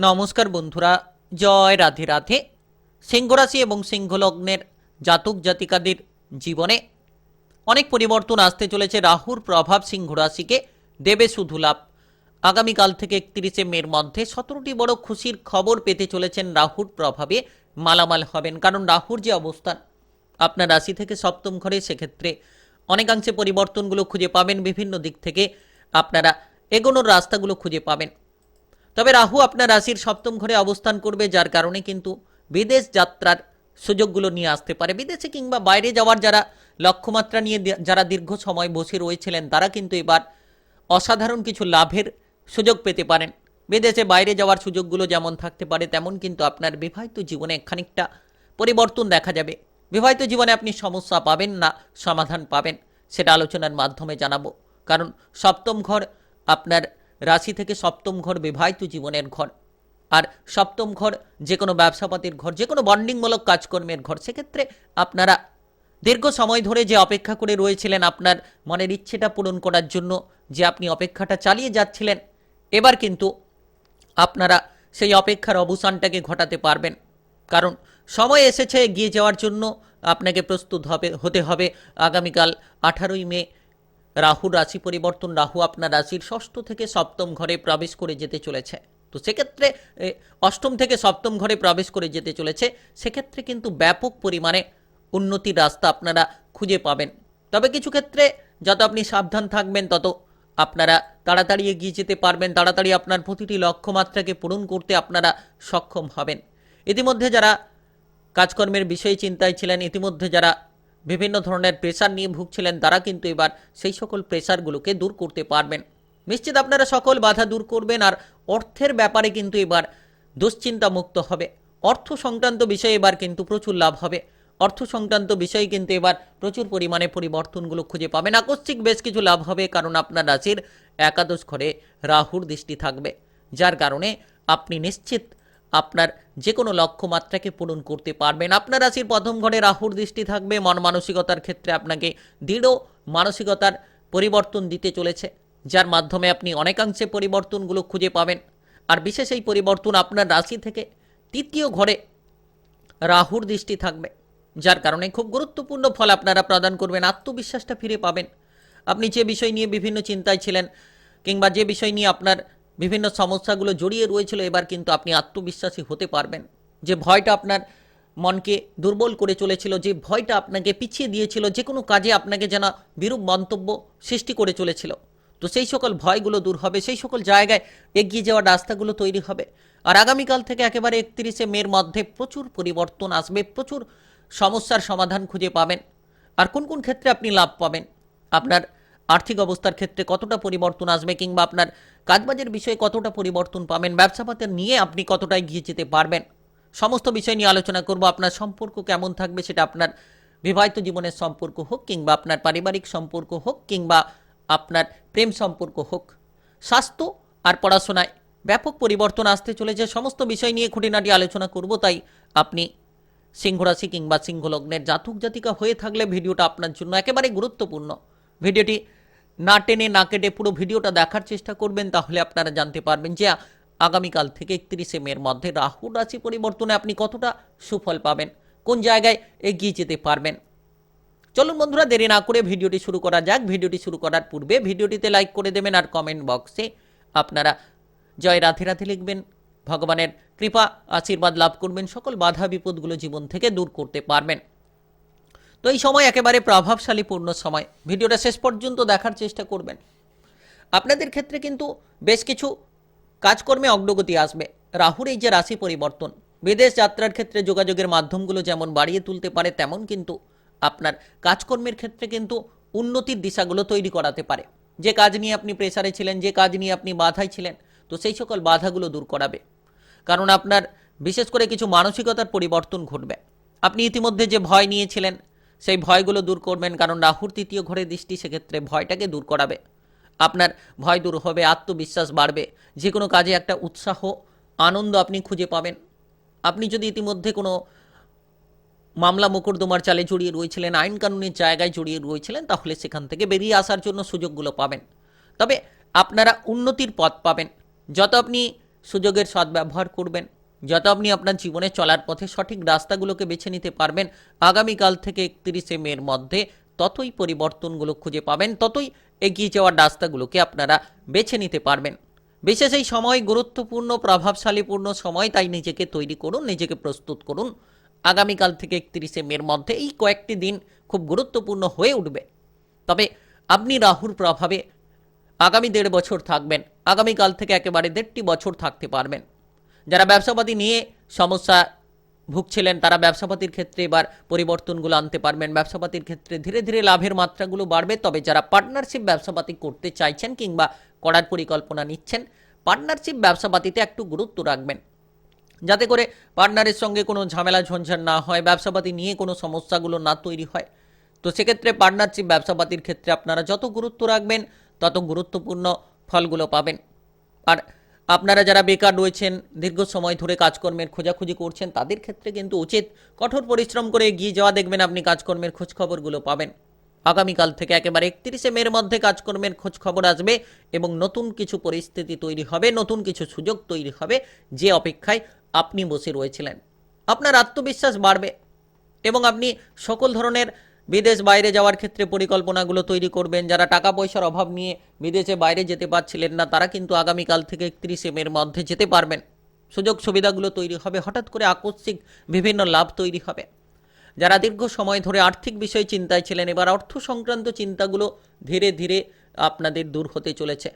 নমস্কার বন্ধুরা, জয় রাধে রাধে। সিংহরাশি এবং সিংহলগ্নের জাতক জাতিকাদের জীবনে অনেক পরিবর্তন আসতে চলেছে। রাহুর প্রভাব সিংহ রাশিকে দেবে শুধু লাভ। আগামীকাল থেকে একত্রিশে মের মধ্যে সতেরোটি বড় খুশির খবর পেতে চলেছেন রাহুর প্রভাবে মালামাল হবেন। কারণ রাহুর যে অবস্থান আপনার রাশি থেকে সপ্তম ঘরে, সেক্ষেত্রে অনেকাংশে পরিবর্তনগুলো খুঁজে পাবেন। বিভিন্ন দিক থেকে আপনারা এগোনোর রাস্তাগুলো খুঁজে পাবেন। তবে রাহু আপনার রাশির সপ্তম ঘরে অবস্থান করবে, যার কারণে কিন্তু বিদেশ যাত্রার সুযোগগুলো নিয়ে আসতে পারে। বিদেশে কিংবা বাইরে যাওয়ার যারা লক্ষ্যমাত্রা নিয়ে যারা দীর্ঘ সময় বসে রয়েছিলেন, তারা কিন্তু এবার অসাধারণ কিছু লাভের সুযোগ পেতে পারেন। বিদেশে বাইরে যাওয়ার সুযোগগুলো যেমন থাকতে পারে, তেমন কিন্তু আপনার বিবাহিত জীবনে খানিকটা পরিবর্তন দেখা যাবে। বিবাহিত জীবনে আপনি সমস্যা পাবেন না, সমাধান পাবেন, সেটা আলোচনার মাধ্যমে জানাব। কারণ সপ্তম ঘর আপনার রাশি থেকে সপ্তম ঘর বিবাহিত জীবনের ঘর। আর সপ্তম ঘর যে কোনো ব্যবসাপাতির ঘর, যে কোনো বন্ডিংমূলক কাজকর্মের ঘর, সেক্ষেত্রে আপনারা দীর্ঘ সময় ধরে যে অপেক্ষা করে রয়েছিলেন আপনার মনের ইচ্ছেটা পূরণ করার জন্য, যে আপনি অপেক্ষাটা চালিয়ে যাচ্ছিলেন, এবার কিন্তু আপনারা সেই অপেক্ষার অবসানটাকে ঘটাতে পারবেন। কারণ সময় এসেছে, এগিয়ে যাওয়ার জন্য আপনাকে প্রস্তুত হবে, হতে হবে আগামীকাল আঠারোই মে রাহুর রাশি পরিবর্তন, রাহু আপনার রাশির ষষ্ঠ থেকে সপ্তম ঘরে প্রবেশ করে যেতে চলেছে। তো সেক্ষেত্রে অষ্টম থেকে সপ্তম ঘরে প্রবেশ করে যেতে চলেছে। সেক্ষেত্রে কিন্তু ব্যাপক পরিমাণে উন্নতির রাস্তা আপনারা খুঁজে পাবেন। তবে কিছু ক্ষেত্রে যত আপনি সাবধান থাকবেন, তত আপনারা তাড়াতাড়ি এগিয়ে যেতে পারবেন। তাড়াতাড়ি আপনার প্রতিটি লক্ষ্যমাত্রাকে পূরণ করতে আপনারা সক্ষম হবেন। ইতিমধ্যে যারা কাজকর্মের বিষয়ে চিন্তায় ছিলেন, ইতিমধ্যে যারা বিভিন্ন ধরনের প্রেশার নিয়ে ভুগছিলেন তারা, কিন্তু এবার সেই সকল প্রেশারগুলোকে দূর করতে পারবেন। নিশ্চিত আপনারা সকল বাধা দূর করবেন আর অর্থের ব্যাপারে কিন্তু এবার দুশ্চিন্তা মুক্ত হবে। অর্থ সংক্রান্ত বিষয়ে এবার কিন্তু প্রচুর লাভ হবে। অর্থ সংক্রান্ত বিষয়ে কিন্তু এবার প্রচুর পরিমাণে পরিবর্তনগুলো খুঁজে পাবেন। আকস্মিক বেশ কিছু লাভ হবে, কারণ আপনার রাশির একাদশ ঘরে রাহুর দৃষ্টি থাকবে, যার কারণে আপনি নিশ্চিত আপনার যে কোনো লক্ষ্যমাত্রাকে পূরণ করতে পারবেন। আপনার রাশির প্রথম ঘরে রাহুর দৃষ্টি থাকবে। মন মানসিকতার ক্ষেত্রে আপনাকে দৃঢ় মানসিকতার পরিবর্তন দিতে চলেছে, যার মাধ্যমে আপনি অনেকাংশে পরিবর্তনগুলো খুঁজে পাবেন। আর বিশেষ এই পরিবর্তন আপনার রাশি থেকে তৃতীয় ঘরে রাহুর দৃষ্টি থাকবে, যার কারণে খুব গুরুত্বপূর্ণ ফল আপনারা প্রদান করবেন, আত্মবিশ্বাসটা ফিরে পাবেন। আপনি যে বিষয় নিয়ে বিভিন্ন চিন্তায় ছিলেন, কিংবা যে বিষয় নিয়ে আপনার বিভিন্ন সমস্যাগুলো জড়িয়ে রয়েছিল, এবার কিন্তু আপনি আত্মবিশ্বাসী হতে পারবেন। যে ভয়টা আপনার মনকে দুর্বল করে চলেছিল, যে ভয়টা আপনাকে পিছিয়ে দিয়েছিল, যে কোনো কাজে আপনাকে যেন বিরূপ মন্তব্য সৃষ্টি করে চলেছিল। তো সেই সকল ভয়গুলো দূর হবে, সেই সকল জায়গায় এগিয়ে যাওয়ার রাস্তাগুলো তৈরি হবে। আর আগামীকাল থেকে একেবারে একত্রিশে মের মধ্যে প্রচুর পরিবর্তন আসবে, প্রচুর সমস্যার সমাধান খুঁজে পাবেন। আর কোন কোন ক্ষেত্রে আপনি লাভ পাবেন? আপনার আর্থিক অবস্থার ক্ষেত্রে কতটা পরিবর্তন আসবে কিংবা আপনার কাজবাজের বিষয়ে কতটা পরিবর্তন পাবেন ব্যবসাপাতের নিয়ে আপনি কতটা এগিয়ে যেতে পারবেন, সমস্ত বিষয় নিয়ে আলোচনা করব। আপনার সম্পর্ক কেমন থাকবে সেটা আপনার বিবাহিত জীবনের সম্পর্ক হোক কিংবা আপনার পারিবারিক সম্পর্ক হোক কিংবা আপনার প্রেম সম্পর্ক হোক। স্বাস্থ্য আর পড়াশোনায় ব্যাপক পরিবর্তন আসতে চলেছে। সমস্ত বিষয় নিয়ে খুঁটিনাটি আলোচনা করব, তাই আপনি সিংহরাশি কিংবা সিংহলগ্নের জাতক জাতিকা হয়ে থাকলে ভিডিওটা আপনার জন্য একেবারে গুরুত্বপূর্ণ। ভিডিওটি না টেনে না কেটে পুরো ভিডিওটা দেখার চেষ্টা করবেন, তাহলে আপনারা জানতে পারবেন যে আগামীকাল থেকে একত্রিশে মের মধ্যে রাহু রাশি পরিবর্তনে আপনি কতটা সুফল পাবেন, কোন জায়গায় এগিয়ে যেতে পারবেন। চলুন বন্ধুরা, দেরি না করে ভিডিওটি শুরু করা যাক। ভিডিওটি শুরু করার পূর্বে ভিডিওটিতে লাইক করে দেবেন আর কমেন্ট বক্সে আপনারা জয় রাধে রাধে লিখবেন। ভগবানের কৃপা, আশীর্বাদ লাভ করবেন। সকল বাধা বিপদগুলো জীবন থেকে দূর করতে পারবেন। তো এই সময় একেবারে প্রভাবশালী পূর্ণ সময়। ভিডিওটা শেষ পর্যন্ত দেখার চেষ্টা করবেন। আপনাদের ক্ষেত্রে কিন্তু বেশ কিছু কাজকর্মে অগ্রগতি আসবে। রাহুর এই যে রাশি পরিবর্তন, বিদেশ যাত্রার ক্ষেত্রে যোগাযোগের মাধ্যমগুলো যেমন বাড়িয়ে তুলতে পারে, তেমন কিন্তু আপনার কাজকর্মের ক্ষেত্রে কিন্তু উন্নতির দিশাগুলো তৈরি করাতে পারে। যে কাজ নিয়ে আপনি প্রেসারে ছিলেন, যে কাজ নিয়ে আপনি বাধায় ছিলেন, তো সেই সকল বাধাগুলো দূর করাবে। কারণ আপনার বিশেষ করে কিছু মানসিকতার পরিবর্তন ঘটবে। আপনি ইতিমধ্যে যে ভয় নিয়েছিলেন সেই ভয়গুলো দূর করবেন, কারণ রাহুর তৃতীয় ঘরে দৃষ্টি সেক্ষেত্রে ভয়টাকে দূর করাবে। আপনার ভয় দূর হবে, আত্মবিশ্বাস বাড়বে। যে কোনো কাজে একটা উৎসাহ, আনন্দ আপনি খুঁজে পাবেন। আপনি যদি ইতিমধ্যে কোনো মামলা মোকদ্দমার চালে জড়িয়ে রয়েছিলেন আইন কানুনের জায়গায় জড়িয়ে রয়েছিলেন, তাহলে সেখান থেকে বেরিয়ে আসার জন্য সুযোগগুলো পাবেন। তবে আপনারা উন্নতির পথ পাবেন। যত আপনি সুযোগের সদ্ব্যবহার করবেন যত আপনি আপনার জীবনে চলার পথে সঠিক রাস্তাগুলোকে বেছে নিতে পারবেন, আগামীকাল থেকে একত্রিশে মের মধ্যে ততই পরিবর্তনগুলো খুঁজে পাবেন, ততই এগিয়ে যাওয়ার রাস্তাগুলোকে আপনারা বেছে নিতে পারবেন। বিশেষ এই সময় গুরুত্বপূর্ণ, প্রভাবশালীপূর্ণ সময়, তাই নিজেকে তৈরি করুন, নিজেকে প্রস্তুত করুন। আগামীকাল থেকে একত্রিশে মের মধ্যে এই কয়েকটি দিন খুব গুরুত্বপূর্ণ হয়ে উঠবে। তবে আপনি রাহুর প্রভাবে আগামী দেড় বছর থাকবেন, আগামীকাল থেকে একেবারে দেড়টি বছর থাকতে পারবেন। যারা ব্যবসাপাতি নিয়ে সমস্যা ভুগছিলেন, তারা ব্যবসাপাতির ক্ষেত্রে এবার পরিবর্তনগুলো আনতে পারবেন। ব্যবসাপাতির ক্ষেত্রে ধীরে ধীরে লাভের মাত্রাগুলো বাড়বে। তবে যারা পার্টনারশিপ ব্যবসাপাতি করতে চাইছেন কিংবা করার পরিকল্পনা নিচ্ছেন পার্টনারশিপ ব্যবসাপাতিতে একটু গুরুত্ব রাখবেন। যাতে করে পার্টনারের সঙ্গে কোনো ঝামেলা ঝঞ্ঝাট না হয়, ব্যবসাপাতি নিয়ে কোনো সমস্যাগুলো না তৈরি হয়। তো সেক্ষেত্রে পার্টনারশিপ ব্যবসাপাতির ক্ষেত্রে আপনারা যত গুরুত্ব রাখবেন, তত গুরুত্বপূর্ণ ফলগুলো পাবেন। আর আপনারা যারা বেকার রয়েছেন, দীর্ঘ সময় ধরে কাজকর্মের খোঁজাখুঁজি করছেন, তাদের ক্ষেত্রে কিন্তু উচিত কঠোর পরিশ্রম করে এগিয়ে যাওয়া। দেখবেন আপনি কাজকর্মের খোঁজখবরগুলো পাবেন। আগামীকাল থেকে একেবারে একত্রিশে মের মধ্যে কাজকর্মের খোঁজ খবর আসবে এবং নতুন কিছু পরিস্থিতি তৈরি হবে, নতুন কিছু সুযোগ তৈরি হবে যে অপেক্ষায় আপনি বসে রয়েছিলেন। আপনার আত্মবিশ্বাস বাড়বে এবং আপনি সকল ধরনের বিদেশ বাইরে যাওয়ার ক্ষেত্রে পরিকল্পনাগুলো তৈরি করবেন। যারা টাকা পয়সার অভাব নিয়ে বিদেশে বাইরে যেতে পারছিলেন না, তারা কিন্তু আগামীকাল থেকে একত্রিশে মের মধ্যে যেতে পারবেন। সুযোগ সুবিধাগুলো তৈরি হবে, হঠাৎ করে আকস্মিক বিভিন্ন লাভ তৈরি হবে। যারা দীর্ঘ সময় ধরে আর্থিক বিষয়ে চিন্তায় ছিলেন, এবার অর্থ সংক্রান্ত চিন্তাগুলো ধীরে ধীরে আপনাদের দূর হতে চলেছে।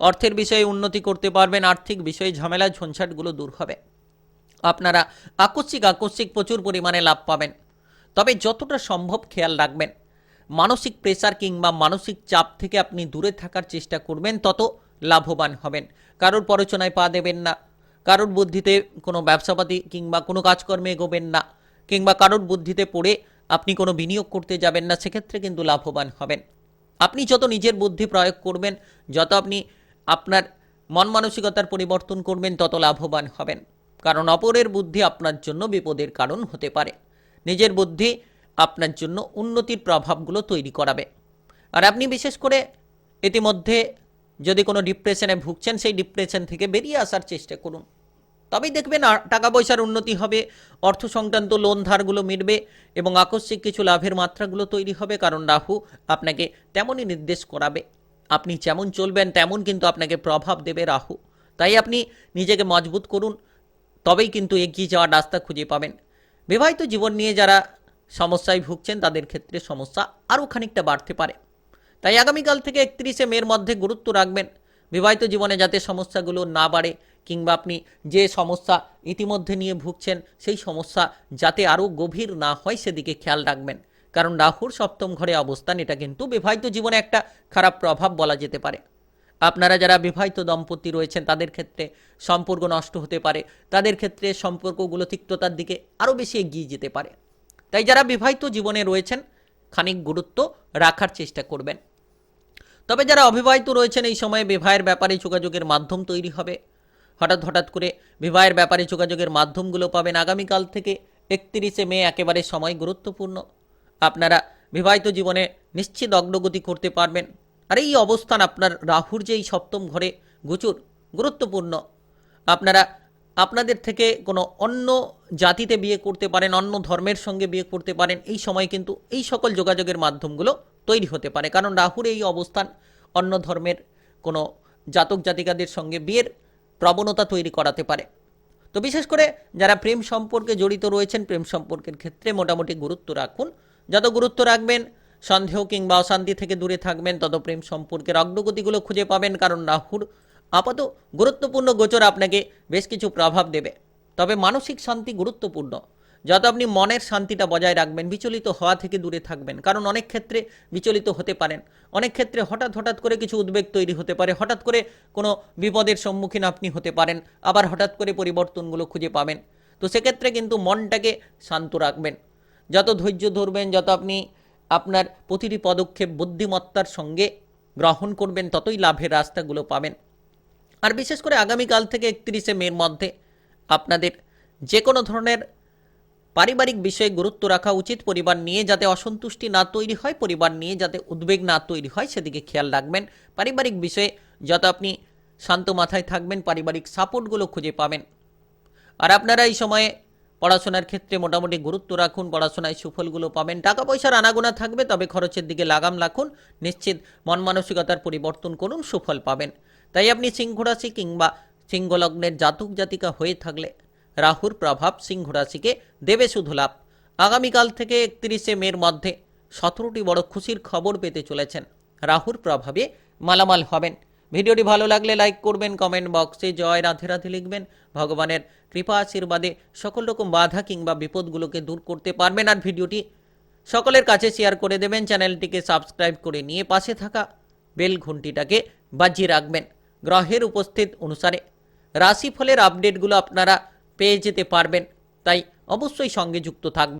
অর্থের বিষয়ে উন্নতি করতে পারবেন, আর্থিক বিষয়ে ঝামেলা, ঝঞ্ঝাটগুলো দূর হবে। আপনারা আকস্মিক আকস্মিক প্রচুর পরিমাণে লাভ পাবেন। তবে যতটা সম্ভব খেয়াল রাখবেন। মানসিক প্রেসার কিংবা মানসিক চাপ থেকে আপনি দূরে থাকার চেষ্টা করবেন, তত লাভবান হবেন। কারোর পরচনায় পা দেবেন না। কারোর বুদ্ধিতে কোনো ব্যবসাপাতি কিংবা কোনো কাজকর্মে এগোবেন না। কিংবা কারোর বুদ্ধিতে পড়ে আপনি কোনো বিনিয়োগ করতে যাবেন না, সেক্ষেত্রে কিন্তু লাভবান হবেন। আপনি যত নিজের বুদ্ধি প্রয়োগ করবেন, যত আপনি আপনার মন মানসিকতার পরিবর্তন করবেন, তত লাভবান হবেন। কারণ অপরের বুদ্ধি আপনার জন্য বিপদের কারণ হতে পারে। নিজের বুদ্ধি আপনার জন্য উন্নতির প্রভাবগুলো তৈরি করাবে। আর আপনি বিশেষ করে ইতিমধ্যে যদি কোনো ডিপ্রেশনে ভুগছেন, সেই ডিপ্রেশন থেকে বেরিয়ে আসার চেষ্টা করুন। তবেই দেখবেন টাকা পয়সার উন্নতি হবে, অর্থ সংক্রান্ত লোন ধারগুলো মিটবে এবং আকস্মিক কিছু লাভের মাত্রাগুলো তৈরি হবে, কারণ রাহু আপনাকে তেমনই নির্দেশ করাবে। আপনি যেমন চলবেন, তেমন কিন্তু আপনাকে প্রভাব দেবে রাহু। তাই আপনি নিজেকে মজবুত করুন, তবেই কিন্তু এগিয়ে যাওয়ার রাস্তা খুঁজে পাবেন। বিবাহিত জীবন নিয়ে যারা সমস্যায় ভুগছেন, তাদের ক্ষেত্রে সমস্যা আরও খানিকটা বাড়তে পারে। তাই আগামীকাল থেকে একত্রিশে মের মধ্যে গুরুত্ব রাখবেন। বিবাহিত জীবনে যাতে সমস্যাগুলো না বাড়ে কিংবা আপনি যে সমস্যা ইতিমধ্যে নিয়ে ভুগছেন, সেই সমস্যা যাতে আরও গভীর না হয়, সেদিকে খেয়াল রাখবেন। কারণ রাহুর সপ্তম ঘরে অবস্থান, এটা কিন্তু বিবাহিত জীবনে একটা খারাপ প্রভাব বলা যেতে পারে। আপনারা যারা বিবাহিত দম্পতি রয়েছেন, তাদের ক্ষেত্রে সম্পর্ক নষ্ট হতে পারে। তাদের ক্ষেত্রে সম্পর্কগুলো তিক্ততার দিকে আরও বেশি এগিয়ে যেতে পারে। তাই যারা বিবাহিত জীবনে রয়েছেন, খানিক গুরুত্ব রাখার চেষ্টা করবেন। তবে যারা অবিবাহিত রয়েছেন, এই সময়ে বিবাহের ব্যাপারে যোগাযোগের মাধ্যম তৈরি হবে। হঠাৎ হঠাৎ করে বিবাহের ব্যাপারে যোগাযোগের মাধ্যমগুলো পাবেন আগামীকাল থেকে একত্রিশে মে, একেবারে সময় গুরুত্বপূর্ণ। আপনারা বিবাহিত জীবনে নিশ্চিত অগ্রগতি করতে পারবেন। আর এই অবস্থান আপনার রাহুর যে এই সপ্তম ঘরে গুচুর, গুরুত্বপূর্ণ। আপনারা, আপনাদের থেকে কোনো অন্য জাতিতে বিয়ে করতে পারেন, অন্য ধর্মের সঙ্গে বিয়ে করতে পারেন, এই সময় কিন্তু এই সকল যোগাযোগের মাধ্যমগুলো তৈরি হতে পারে। কারণ রাহুর এই অবস্থান অন্য ধর্মের কোনো জাতক জাতিকাদের সঙ্গে বিয়ের প্রবণতা তৈরি করাতে পারে। তো বিশেষ করে যারা প্রেম সম্পর্কে জড়িত রয়েছেন, প্রেম সম্পর্কের ক্ষেত্রে মোটামুটি গুরুত্ব রাখুন। যত গুরুত্ব রাখবেন সন্দেহ কিংবা অশান্তি থেকে দূরে থাকবেন তত প্রেম সম্পর্কের অগ্রগতিগুলো খুঁজে পাবেন, কারণ রাহুর আপাত গুরুত্বপূর্ণ গোচর আপনাকে বেশ কিছু প্রভাব দেবে। তবে মানসিক শান্তি গুরুত্বপূর্ণ। যত আপনি মনের শান্তিটা বজায় রাখবেন, বিচলিত হওয়া থেকে দূরে থাকবেন, কারণ অনেক ক্ষেত্রে বিচলিত হতে পারেন। অনেক ক্ষেত্রে হঠাৎ হঠাৎ করে কিছু উদ্বেগ তৈরি হতে পারে, হঠাৎ করে কোনো বিপদের সম্মুখীন আপনি হতে পারেন, আবার হঠাৎ করে পরিবর্তনগুলো খুঁজে পাবেন। তো সেক্ষেত্রে কিন্তু মনটাকে শান্ত রাখবেন। যত ধৈর্য ধরবেন, যত আপনি আপনার প্রতিটি পদক্ষেপ বুদ্ধিমত্তার সঙ্গে গ্রহণ করবেন, ততই লাভের রাস্তাগুলো পাবেন। আর বিশেষ করে আগামীকাল থেকে একত্রিশে মের মধ্যে আপনাদের যে কোনো ধরনের পারিবারিক বিষয়ে গুরুত্ব রাখা উচিত। পরিবার নিয়ে যাতে অসন্তুষ্টি না তৈরি হয়, পরিবার নিয়ে যাতে উদ্বেগ না তৈরি হয়, সেদিকে খেয়াল রাখবেন। পারিবারিক বিষয়ে যত আপনি শান্ত মাথায় থাকবেন, পারিবারিক সাপোর্টগুলো খুঁজে পাবেন। আর আপনারা এই সময়ে পড়াশোনার ক্ষেত্রে মোটামুটি গুরুত্ব রাখুন, পড়াশোনায় সুফলগুলো পাবেন। টাকা পয়সার আনাগোনা থাকবে, তবে খরচের দিকে লাগাম রাখুন। নিশ্চিত মন মানসিকতার পরিবর্তন করুন, সুফল পাবেন। তাই আপনি সিংহ রাশি কিংবা সিংহলগ্নের জাতক জাতিকা হয়ে থাকলে রাহুর প্রভাব সিংহ রাশিকে দেবে শুধু লাভ। আগামীকাল থেকে একত্রিশে মের মধ্যে সতেরোটি বড় খুশির খবর পেতে চলেছেন। রাহুর প্রভাবে মালামাল হবেন। ভিডিওটি ভালো লাগলে লাইক করবেন কমেন্ট বক্সে জয় রাধে রাধে লিখবেন। ভগবানের কৃপা আশীর্বাদে সকল রকম বাধা কিংবা বিপদগুলোকে দূর করতে পারবেন আর ভিডিওটি সকলের কাছে শেয়ার করে দেবেন। চ্যানেলটিকে সাবস্ক্রাইব করে নিয়ে পাশে থাকা বেল ঘন্টিটাকে বাজিয়ে রাখবেন গ্রহের উপস্থিত অনুসারে। রাশিফলের আপডেটগুলো আপনারা পেয়ে যেতে পারবেন, তাই অবশ্যই সঙ্গে যুক্ত থাকবেন।